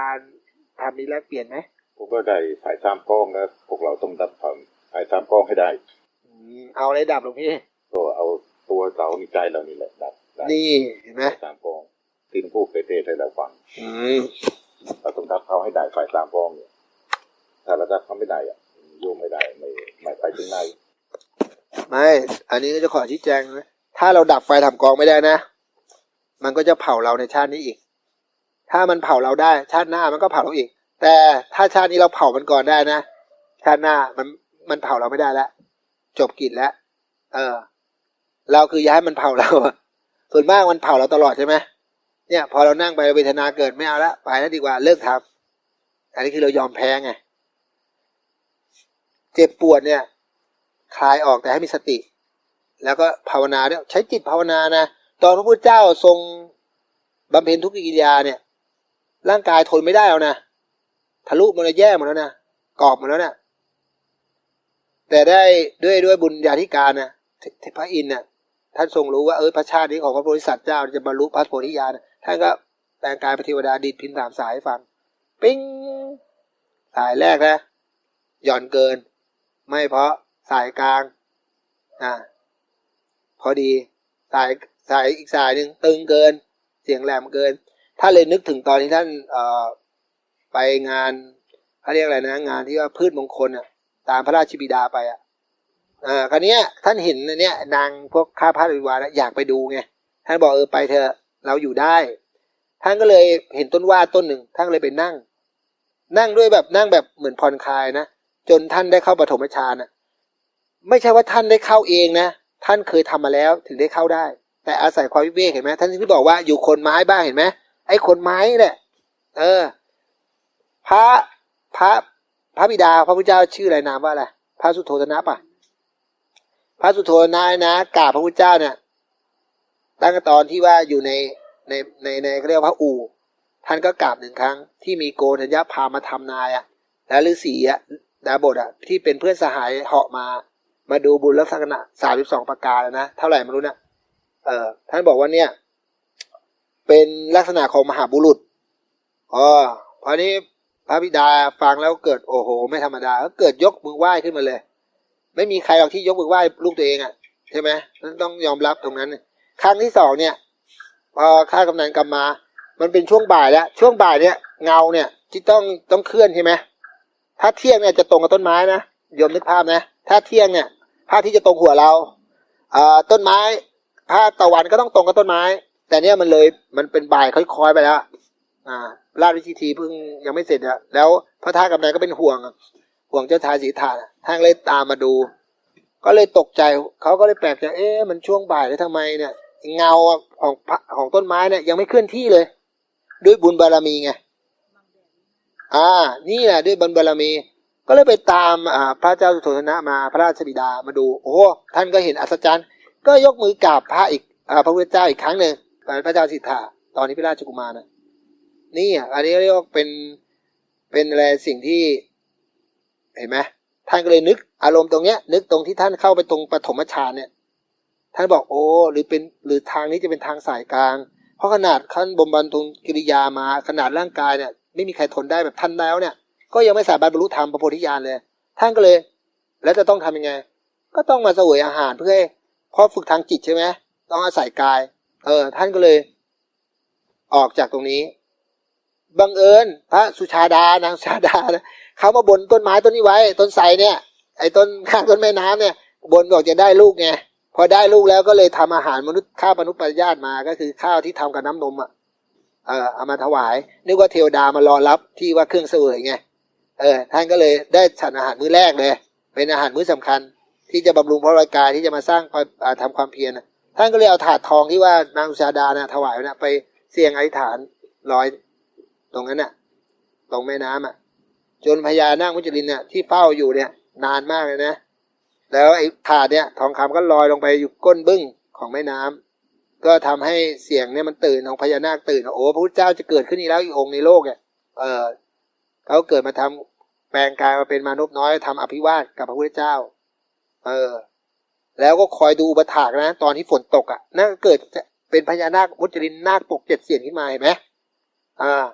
ธรรมทานทำมีแลกเปลี่ยนไหมผมก็ได้สายสามกล้องนะพวกเราต้องดับทำสายสามกล้องให้ได้อืมเอาอะไรดับหลวงพี่ก็เอาตัวเสาในใจเรานี่แหละดับได้นี่เห็นไหมสายสามกล้องที่หลวงปู่เคยเทศให้เราฟังอืมเราต้องดับเขาให้ได้ฝ่ายสามกล้องเนี่ยถ้าเราดับเขาไม่ได้อะโยมไม่ได้ไม่ไม่ไปถึงไหนไม่ อันนี้ก็จะขอชี้แจงนะ ถ้าเราดับไฟทำกองไม่ได้นะ มันก็จะเผาเราในชาตินี้อีก ถ้ามันเผาเราได้ ชาติหน้ามันก็เผาเราอีก แต่ถ้าชาตินี้เราเผามันก่อนได้นะ ชาติหน้ามันมันเผาเราไม่ได้แล้วจบกิจแล้ว เออ เราคือย้ายมันเผาเรา ส่วนมากมันเผาเราตลอดใช่ไหมเนี่ย พอเรานั่งไปเวทนาเกิดไม่เอาละไปแล้วดีกว่าเลิกทำอันนี้คือเรายอมแพ้ไง เจ็บปวดเนี่ย คลายออกแต่ให้มีสติ แล้วก็ภาวนาด้วยใช้จิตภาวนานะ ตอนพระพุทธเจ้าทรงบำเพ็ญทุกกิริยาเนี่ย ร่างกายทนไม่ได้แล้วนะทะลุมันแย่หมดแล้วนะกรอบหมดแล้วนะแต่ได้ด้วยด้วยบุญญาธิการนะเทพระอินทร์น่ะท่านทรงรู้ว่าเออพระชาตินี้ของพระโพธิสัตว์เจ้าจะบรรลุพระโพธิญาณท่านก็แปลงกายเป็นเทวดาดีดพินสามสายให้ฟัง ปิ้งสายแรกนะหย่อนเกิน ไม่เพราะสายกลางอ่าพอดีสายสายอีกสายหนึ่งตึงเกิน เสียงแหลมเกิน ถ้าเลยนึกถึงตอนที่ท่านไปงานเขาเรียกอะไรนะ งานที่ว่าพืชมงคลอะ ตามพระราชบิดาไปอะอ่าคราวเนี้ยท่านเห็นอันเนี้ยนางพวกข้าพระริวาระอยากไปดูไงท่านบอกเออไปเถอะเราอยู่ได้ ท่านก็เลยเห็นต้นว่าต้นหนึ่งท่านเลยไปนั่ง นั่งด้วยแบบนั่งแบบเหมือนผ่อนคลายนะจนท่านได้เข้าปฐมฌานน่ะไม่ใช่ว่าท่านได้เข้าเองนะท่านเคยทำมาแล้วถึงได้เข้าได้ แต่อาศัยความวิเวกเห็นไหมท่านที่บอกว่าอยู่คนไม้บ้างเห็นไหม ไอ้คนไม้เนี่แหละเออ พระพระพระบิดาพระพุทธเจ้าชื่ออะไรนามว่าอะไรพระสุโธทนะปะพระสุโธทนะนะกราบพระพุทธเจ้าเนี่ยตั้งแต่ตอนที่ว่าอยู่ในในในในเรียกว่าพระอู่ท่านก็กราบหนึ่งครั้ง ที่มีโกนัญญาพามาทำนายอะแล้วฤาษีอะดาบทอะที่เป็นเพื่อนสหายเหาะมา มาดูบุญลักษณะสามสิบสองประการนะเท่าไหร่ไม่รู้นะเออท่านบอกว่าเนี่ย เป็นลักษณะของมหาบุรุษอ๋อพอนี้พระบิดาฟังแล้วเกิดโอ้โห ไม่ธรรมดาก็เกิดยกมือไหว้ขึ้นมาเลย ไม่มีใครหรอกที่ยกมือไหว้ลูกตัวเองอะใช่ไหมนั่นต้องยอมรับตรงนั้น ครั้งที่สองเนี่ยพอข้ากำนันกลับมา มันเป็นช่วงบ่ายแล้ว ช่วงบ่ายเนี่ยเงาเนี่ยที่ต้องต้องเคลื่อนใช่ไหมถ้าเที่ยงเนี่ยจะตรงกับต้นไม้นะโยมนึกภาพนะ ถ้าเที่ยงเนี่ยภาพที่จะตรงหัวเราเอ่อต้นไม้ภาพตะวันก็ต้องตรงกับต้นไม้ แต่เนี่ยมันเลยมันเป็นบ่ายค่อยๆไปแล้วอ่าราชวิธีเพิ่งยังไม่เสร็จอะแล้วพระท่ากำนันก็เป็นห่วง ห่วงเจ้าชายสีทาท่านเลยตามมาดู ก็เลยตกใจเขาก็เลยแปลกใจเอ๊ะมันช่วงบ่ายแล้วทำไมเนี่ย เงาของพระของต้นไม้เนี่ยยังไม่เคลื่อนที่เลย ด้วยบุญบารมีไงอ่า นี่แหละด้วยบุญบารมี ก็เลยไปตามอ่าพระเจ้าสุโธทนะมาพระราชบิดามาดู โอ้โหท่านก็เห็นอัศจรรย์ ก็ยกมือกราบพระอีกอ่าพระพุทธเจ้าอีกครั้งหนึ่ง พระเจ้าสิทธาตอนนี้พระราชกุมารนะนี่อะอันนี้เรียกว่าเป็นเป็นอะไรสิ่งที่เห็นไหมท่านก็เลยนึกอารมณ์ตรงเนี้ย นึกตรงที่ท่านเข้าไปตรงปฐมฌานเนี่ยท่านบอกโอ้หรือเป็นหรือทางนี้จะเป็นทางสายกลาง เพราะขนาดขั้นบ่มบันทุงกิริยามาขนาดร่างกายเนี่ย ไม่มีใครทนได้แบบท่านแล้วเนี่ย ก็ยังไม่สามารถบรรลุธรรมพระโพธิญาณเลย ท่านก็เลย แล้วจะต้องทำยังไง ก็ต้องมาเสวยอาหารเพื่อให้เพราะฝึกทางจิตใช่ไหมต้องอาศัยกาย เออ ท่านก็เลย ออกจากตรงนี้บังเอิญพระสุชาดานางสุชาดานะเขามาบนต้นไม้ต้นนี้ไว้ ต้นไทรเนี่ย ไอ้ต้นข้างต้นแม่น้ำเนี่ย บนบอกจะได้ลูกไงพอได้ลูกแล้วก็เลยทำอาหารมนุษย์ข้าวมนุษย์ปริญาตมา ก็คือข้าวที่ทำกับน้ำนมอะเออเอามาถวาย นึกว่าเทวดามารอรับที่ว่าเครื่องเสวยไงเออ ท่านก็เลยได้ฉันอาหารมื้อแรกเลย เป็นอาหารมื้อสำคัญ ที่จะบำรุงพระรากายที่จะมาสร้างความอ่าทำความเพียรนะ ท่านก็เลยเอาถาดทองที่ว่านางสุชาดานะถวายนะไปเสี่ยงอธิษฐานลอยตรงนั้นน่ะ ตรงแม่น้ำอะ จนพญานาคมุจลินเนี่ยที่เฝ้าอยู่เนี่ย นานมากเลยนะแล้วไอ้ถาดเนี่ย ทองคำก็ลอยลงไปอยู่ก้นบึ้งของแม่น้ำก็ทำให้เสียงเนี่ยมันตื่นของพญานาคตื่นโอ้พระพุทธเจ้าจะเกิดขึ้นอีกแล้วอีกองค์ในโลกเนี่ยเออเขาเกิดมาทำแปลงกายมาเป็นมนุษย์น้อยทำอภิวาทกับพระพุทธเจ้า เออ แล้วก็คอยดูอุปถากนะ ตอนที่ฝนตกอะนั่นเกิดเป็นพญานาคมุจลินนาคปกเจ็ดเสียนขึ้นมาเห็นไหมอ่า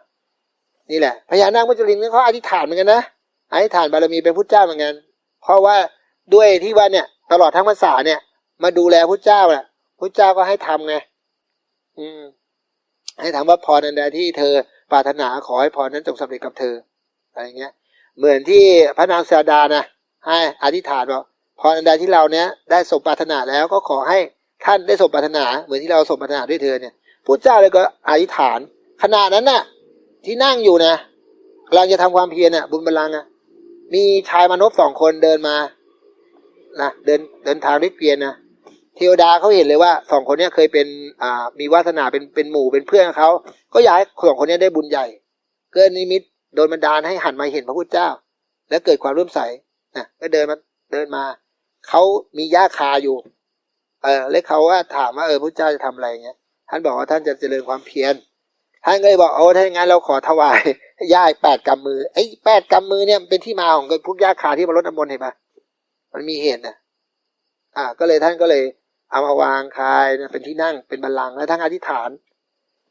นี่แหละพญานาคมุจลินนี่เขาอธิษฐานเหมือนกันนะอธิษฐานบารมีเป็นพุทธเจ้าเหมือนกัน เพราะว่าด้วยที่ว่าเนี่ย ตลอดทั้งพรรษาเนี่ย มาดูแลพุทธเจ้าแหละพุทธเจ้าก็ให้ทำไงอืม ให้ถามว่าพรอันใดที่เธอปรารถนาขอให้พรนั้นจงสำเร็จกับเธออะไรเงี้ย เหมือนที่พระนางสาดานะให้อธิษฐานบอก พรอันใดที่เราเนี้ยได้สมปรารถนาแล้วก็ขอให้ท่านได้สมปรารถนา เหมือนที่เราสมปรารถนาด้วยเธอเนี่ยพุทธเจ้าเลยก็อธิษฐาน ขณะนั้นน่ะ ที่นั่งอยู่นะกำลังจะทำความเพียรน่ะ บุญบาลังอะมีชายมนุษย์สองคนเดินมานะเดินเดินทางด้วยเกวียนนะเทวดาเขาเห็นเลยว่าสองคนเนี้ยเคยเป็นอ่ามีวาสนาเป็นเป็นหมู่เป็นเพื่อนเขาก็อยากให้สองคนเนี้ยได้บุญใหญ่เกิดนิมิตโดนบันดาลให้หันมาเห็นพระพุทธเจ้า แล้วเกิดความร่วมใสนะก็เดินมาเดินมา เขามีหญ้าคาอยู่ เออแล้วเขาว่าถามว่าเออพระเจ้าจะทำอะไรเงี้ย ท่านบอกว่าท่านจะเจริญความเพียร ท่านก็เลยบอกโอ้ถ้าอย่างนั้นเราขอถวายหญ้าแปดกำมือ ไอ้แปดกำมือเนี่ยเป็นที่มาของพวกหญ้าคาที่มาลดน้ำมนต์เห็นปะมันมีเหตุนะอ่า ก็เลยท่านก็เลยเอามาวางคายเป็นที่นั่งเป็นบัลลังก์แล้วท่านอธิษฐาน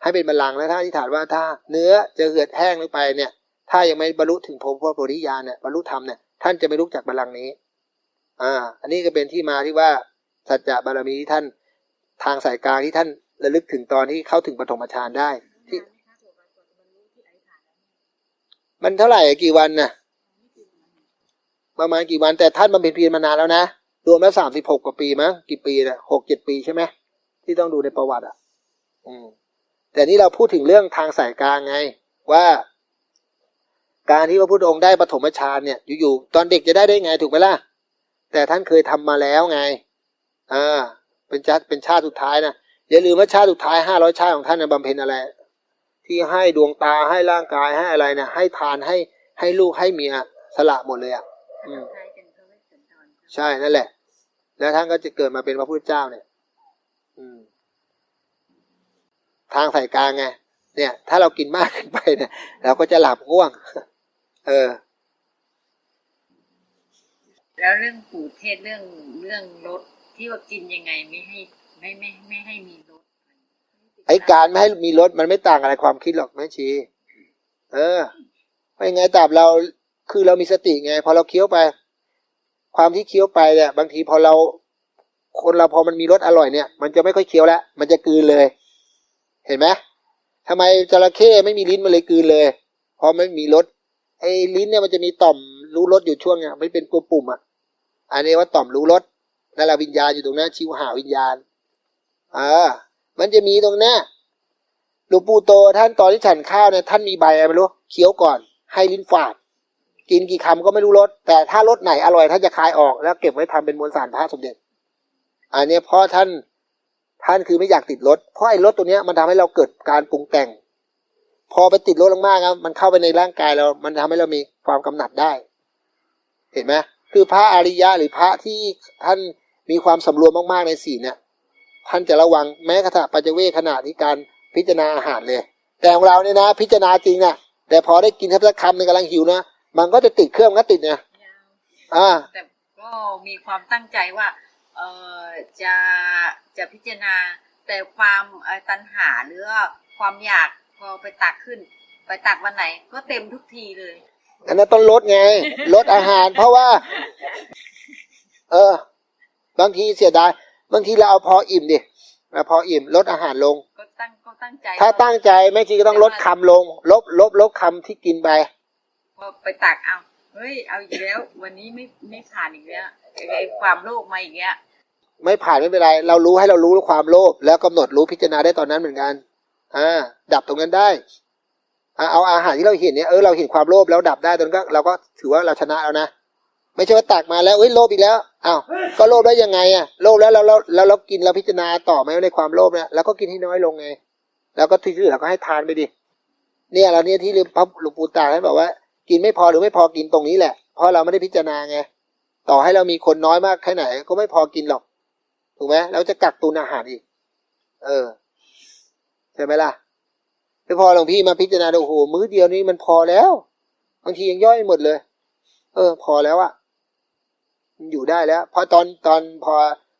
ให้เป็นบัลลังก์แล้วท่านอธิษฐานว่าถ้า เนื้อจะเหือดแห้งลงไปเนี่ย ถ้ายังไม่บรรลุถึงพระโพธิญาณเนี่ยบรรลุธรรมเนี่ยท่านจะไม่ลุกจากบัลลังก์นี้ อ่า อันนี้ก็เป็นที่มาที่ว่าสัจจะบารมีที่ท่านทางสายกลางที่ท่านระลึกถึงตอนที่เข้าถึงปฐมฌานได้ที่ มันเท่าไหร่กี่วันน่ะ ประมาณกี่วันแต่ท่านบำเพ็ญเพียรมานานแล้วนะรวมแล้วสามสิบหกกว่าปีมั้งกี่ปีนะหกเจ็ดปีใช่ไหมที่ต้องดูในประวัติ อะ อืม แต่นี่เราพูดถึงเรื่องทางสายกลางไง ว่า การที่พระพุทธองค์ได้ปฐมฌานเนี่ย อยู่ๆตอนเด็กจะได้ได้ไงถูกไหมล่ะ แต่ท่านเคยทำมาแล้วไงอ่าเป็นชาติเป็นชาติสุดท้ายนะอย่าลืมว่าชาติสุดท้ายห้าร้อยชาติของท่านนะบำเพ็ญอะไร ที่ให้ดวงตาให้ร่างกายให้อะไรนะให้ทานให้ให้ลูกให้เมียสละหมดเลยอะอืมใช่นั่นแหละ แล้วท่านก็จะเกิดมาเป็นพระพุทธเจ้าเนี่ย อืม ทางสายกลางไงเนี่ย ถ้าเรากินมากขึ้นไปเนี่ยเราก็จะหลับง่วง เออ แล้วเรื่องปู่เทศเรื่องเรื่องรถที่ว่ากินยังไงไม่ให้ไม่ไม่ไม่ให้มีรถไอ้การไม่ให้มีรถมันไม่ต่างอะไรความคิดหรอกแม่ชี เออไม่ไงตราบเราคือเรามีสติไง พอเราเคี้ยวไป ความที่เคี้ยวไปเนี่ยบางทีพอเรา คนเราพอมันมีรสอร่อยเนี่ย มันจะไม่ค่อยเคี้ยวแล้วมันจะกืนเลย เห็นไหมทำไมจระเข้ไม่มีลิ้นมันเลยกืนเลยเพราะไม่มีรสไอ้ลิ้นเนี่ยมันจะมีต่อมรู้รสอยู่ช่วงเนี้ยไม่เป็นปุ่มปุ่มอะ อันนี้ว่าต่อมรู้รสนั่นแหละวิญญาณอยู่ตรงนั้นชิวหาวิญญาณอ่ามันจะมีตรงนี้ยหลวงปู่โตท่านตอนที่ฉันข้าวเนี่ยท่านมีใบอะไรไม่รู้เคี้ยวก่อน ให้ลิ้นฝาด กินกี่คำก็ไม่รู้รสแต่ถ้ารสไหนอร่อยท่านจะคายออกแล้วเก็บไว้ทำเป็นมวลสารพระสมเด็จ อันนี้เพราะท่านท่านคือไม่อยากติดรสเพราะไอ้รสตัวเนี้ยมันทำให้เราเกิดการปรุงแต่ง พอไปติดรสมากๆครับมันเข้าไปในร่างกายเรา มันทำให้เรามีความกำหนัดได้ เห็นไหม คือพระอริยะหรือพระที่ท่านมีความสำรวมมากๆในศีลเนี่ยท่านจะระวังแม้กระทั่งปัจเจเวขณะที่การพิจารณาอาหารเลย แต่ของเราเนี่ยนะ พิจารณาจริงนะแต่พอได้กินทับสักคำหนึ่งกำลังหิวนะมันก็จะติดเครื่องมันก็ติดนะอ่าแต่ก็มีความตั้งใจว่าเออจะจะพิจารณาแต่ความเอ่อตัณหาหรือว่าความอยากพอไปตักขึ้น ไปตักวันไหนก็เต็มทุกทีเลย อันนั้นต้องลดไง ลดอาหาร เพราะว่า เออ บางทีเสียดาย บางทีเราเอาพออิ่มดิเอาพออิ่มลดอาหารลง ก็ตั้งก็ตั้งใจ ถ้าตั้งใจแม่ชีก็ต้องลดคำลง ลบลบลบคำที่กินไปพอไปตักเอาเฮ้ยเอาอีกแล้ว วันนี้ไม่ไม่ผ่านอีกแล้วไอ้ไอ้ความโลภมาอีกแล้วไม่ผ่านไม่เป็นไร เรารู้ให้เรารู้ความโลภแล้วกำหนดรู้พิจารณาได้ตอนนั้นเหมือนกัน อ่า ดับตรงนั้นได้อ่า เอาอาหารที่เราเห็นเนี่ยเออเราเห็นความโลภแล้วดับได้ตอนนั้นก็เราก็ถือว่าเราชนะแล้วนะไม่ใช่ว่าตักมาแล้วเอ้ยโลภอีกแล้วอ้าวก็โลภได้ยังไงอะโลภแล้วเราเราเราเรากินเราพิจารณาต่อไหมว่าในความโลภเนี่ยแล้วก็กินให้น้อยลงไงแล้วก็ที่เหลือก็ให้ทานไปดิเนี่ยเราเนี่ยที่พระหลวงปู่ตาท่านบอกว่า กินไม่พอหรือไม่พอกินตรงนี้แหละ เพราะเราไม่ได้พิจารณาไงต่อให้เรามีคนน้อยมากแค่ไหน ก็ไม่พอกินหรอก ถูกไหมเราจะกักตุนอาหารอีก เออใช่ไหมล่ะ ไม่พอหลวงพี่มาพิจารณาดูโอ้โหมื้อเดียวนี้มันพอแล้ว บางทียังย่อยหมดเลย เออ พอแล้วอะมันอยู่ได้แล้ว พอตอนตอนพอ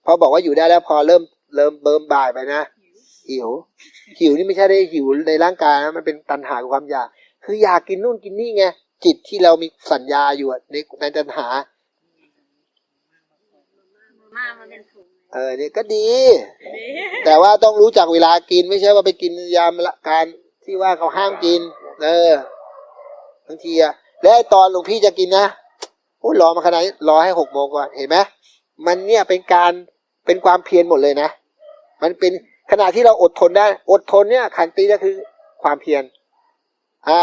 พอบอกว่าอยู่ได้แล้ว พอเริ่มเริ่มเบิ่มบ่ายไปนะหิว หิวนี่ไม่ใช่ได้หิวในร่างกายนะมันเป็นตัณหาคือความอยาก คืออยากกินนู่นกินนี่ไงจิตที่เรามีสัญญาอยู่อะในในตัณหามามาเป็นถุงเออเนี่ยก็ดี แต่ว่าต้องรู้จักเวลากินไม่ใช่ว่าไปกินยามละการ ที่ว่าเขาห้ามกิน เออบางทีอะแล้วตอนหลวงพี่จะกินนะโอ้รอมาขนาดนี้รอให้หกโมงก่อนเห็นไหมมันเนี่ยเป็นการเป็นความเพียรหมดเลยนะ มันเป็นขณะที่เราอดทนได้ อดทนเนี่ยขันติก็คือความเพียรอ่า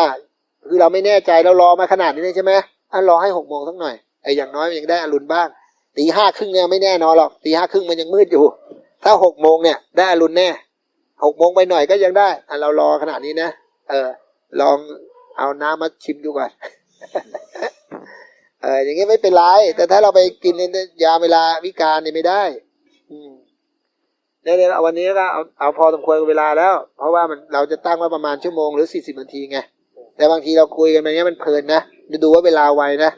คือเราไม่แน่ใจเรารอมาขนาดนี้ใช่ไหมอะรอให้หกโมงสักหน่อยไอ้อย่างน้อยมันยังได้อรุณบ้างตีห้าครึ่งเนี่ยไม่แน่นอนหรอกตีห้าครึ่งมันยังมืดอยู่ ถ้าหกโมงเนี่ยได้อรุณแน่ หกโมงไปหน่อยก็ยังได้อะเรารอขนาดนี้นะเออ ลองเอาน้ำมาชิมดูก่อนเอออย่างงี้ไม่เป็นไรแต่ถ้าเราไปกินในยาเวลาวิการเนี่ยไม่ได้ อืมเนี่ยเนี่ยวันนี้ก็เอาเอาพอสมควรเวลาแล้ว เพราะว่ามันเราจะตั้งไว้ประมาณชั่วโมงหรือสี่สิบนาทีไงแต่บางทีเราคุยกันแบบนี้ยมันเพลินนะจะดูว่าเวลาไวนะ